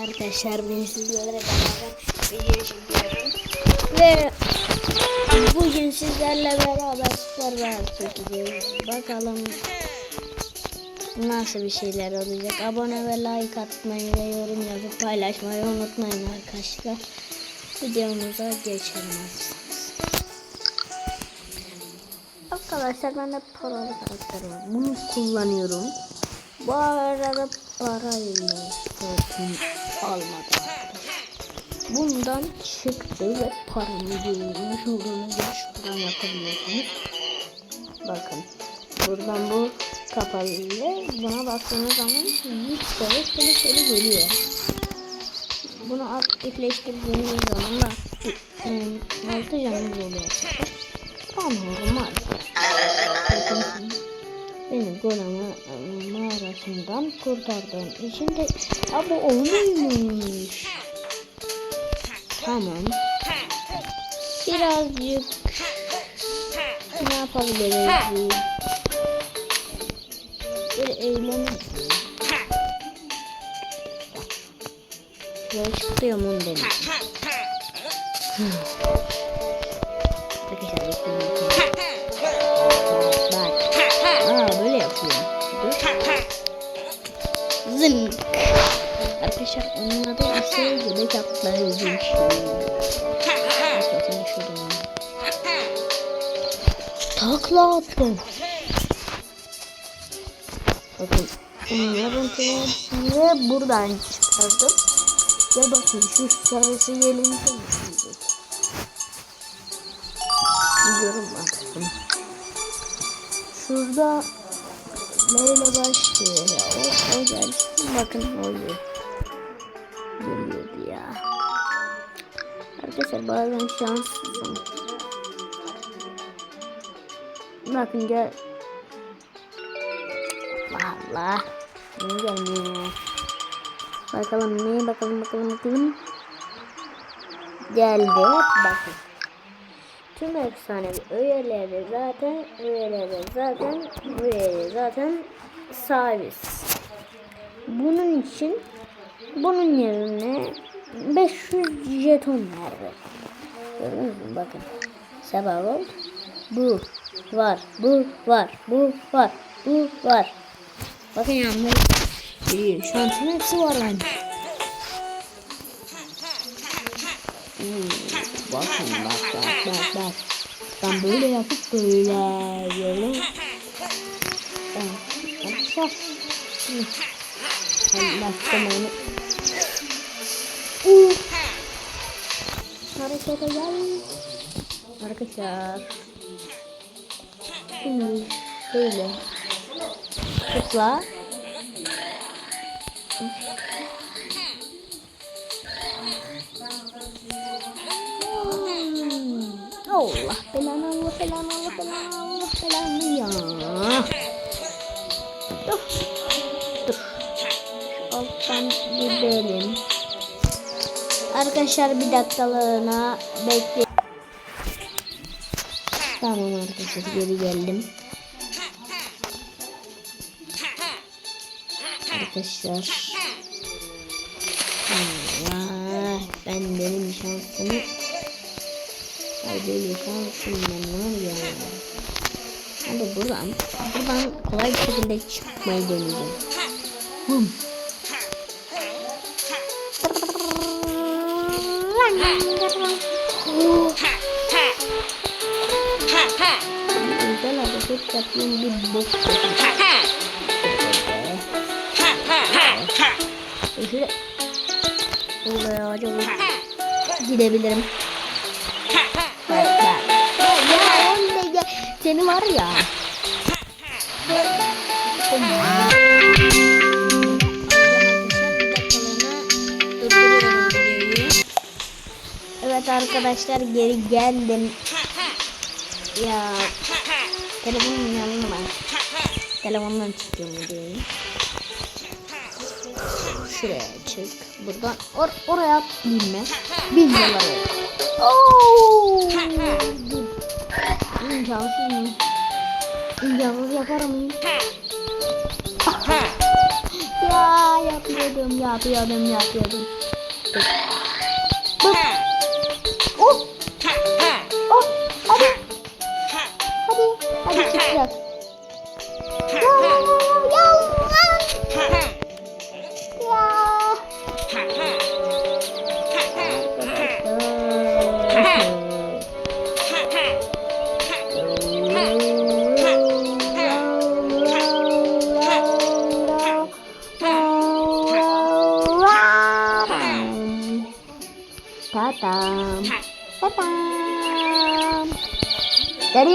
arkadaşlar ben sizlerle beraber video çekiyorum. Ve bugün sizlerle beraber süper var çekeceğiz. Bakalım nasıl bir şeyler olacak. Abone ve like atmayı ve yorum yazıp paylaşmayı unutmayın arkadaşlar. Videomuza geçelim. Arkadaşlar bende paralı karakter var. Bunu kullanıyorum. Bu arada parayla satın almadım. Bundan çıktı ve paramı görmüş olduğunuz gibi şuradan yapabiliyorsunuz. Bakın. Buradan bu kapalı ile buna bastığınız zaman 100 kere seni şöyle geliyor. Bunu aktifleştirdiğiniz zaman da 6 canınız oluyor. Kurtardığın için de ha bu olmuyormuş. Tamam. Birazcık ne yapabiliriz? Bir eğlenelim. Böyle çıkıyor mu demiş. Takla attım. Bakın hepsini buradan çıkardım. Ve bakın şu sarısı gelince düşecek. Gidiyorum bakalım. Şurada neyle başlıyor? O, o gelsin bakın oluyor. Geliyordu ya. Arkadaşlar bazen şanssızım. Bakın gel. Allah. Niye gelmiyor? Bakalım ne? Bakalım bakalım bakalım. Geldi. Bakın. Tüm efsanevi öğeleri zaten öğeleri zaten öğeleri zaten sahibiz. Bunun için bunun yerine 500 jeton verdi. Gördünüz mü? Bakın. Sabah oldu. Bu var. Bu var. Bu var. Bu var. Bakın yalnız. İyi. Şansın hepsi var bende. Hmm, bakın bak bak bak bak. Ben böyle yapıp böyle böyle. Allah zamanı. Uh. Gel. Şimdi şöyle. Tıkla. Hmm. Allah belanı Allah belanı Allah belanı Allah belanı ya. Dur. Dur. Alttan gidelim. Arkadaşlar bir dakikalığına bekle. Tamam arkadaşlar geri geldim. Arkadaşlar. Allah ben benim şansımı Ay böyle şansım ben var ya. Hadi buradan, buradan kolay bir şekilde çıkmayı deneyeceğim. Bum. Güzel hareket yapayım bir bok. Şöyle. Olaya acaba gidebilirim. Seni var ya. Evet arkadaşlar geri geldim. Ya telefonum yanımda var. Telefondan çıkıyorum videoyu. Şuraya çık. Buradan or oraya binme. Bin dolar. Ooo. İmkansız mı? İmkansız yaparım. Ya Aa, yapıyordum, yapıyordum, yapıyordum. Dur.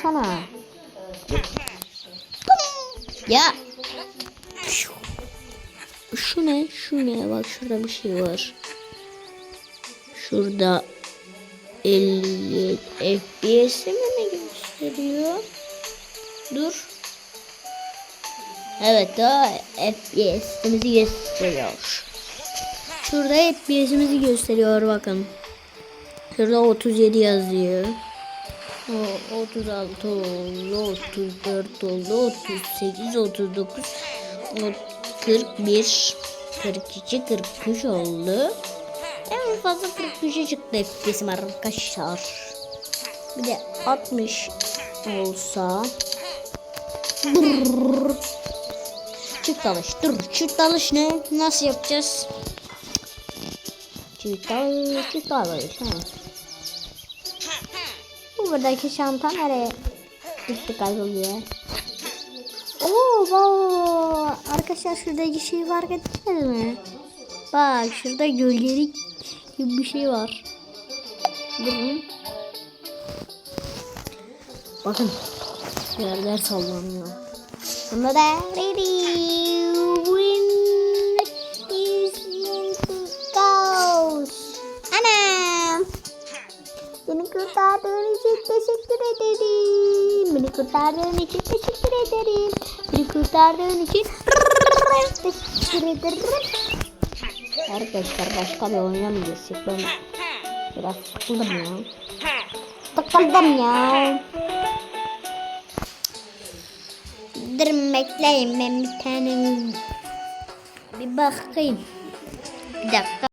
alsana. Ya. Şu ne? Şu ne? Bak şurada bir şey var. Şurada 50 FPS'i mi ne gösteriyor? Dur. Evet daha FPS'imizi gösteriyor. Şurada FPS'imizi gösteriyor bakın. Şurada 37 yazıyor. O 36 oldu, 34 oldu, 38, 39, 41, 42, 43 oldu. En fazla 43'e çıktı FPS'im arkadaşlar. Bir de 60 olsa. Brrr. Çift dalış. Dur. Çift dalış ne? Nasıl yapacağız? Çift dalış. Çift dalış. Ha. Bu buradaki çanta nereye gitti kayboluyor? Oo, wow. Arkadaşlar şuradaki şeyi fark ettiniz mi? Bak şurada gölgelik gibi bir şey var. Durun. Bakın. Yerler sallanıyor. Bunda da kurtardığın için teşekkür ederim. Beni kurtardığın için teşekkür ederim. Arkadaşlar başka bir oynamayacağız. Ben biraz sıkıldım ya. Sıkıldım ya. Dur bekleyin ben bir tane bir bakayım. Bir dakika.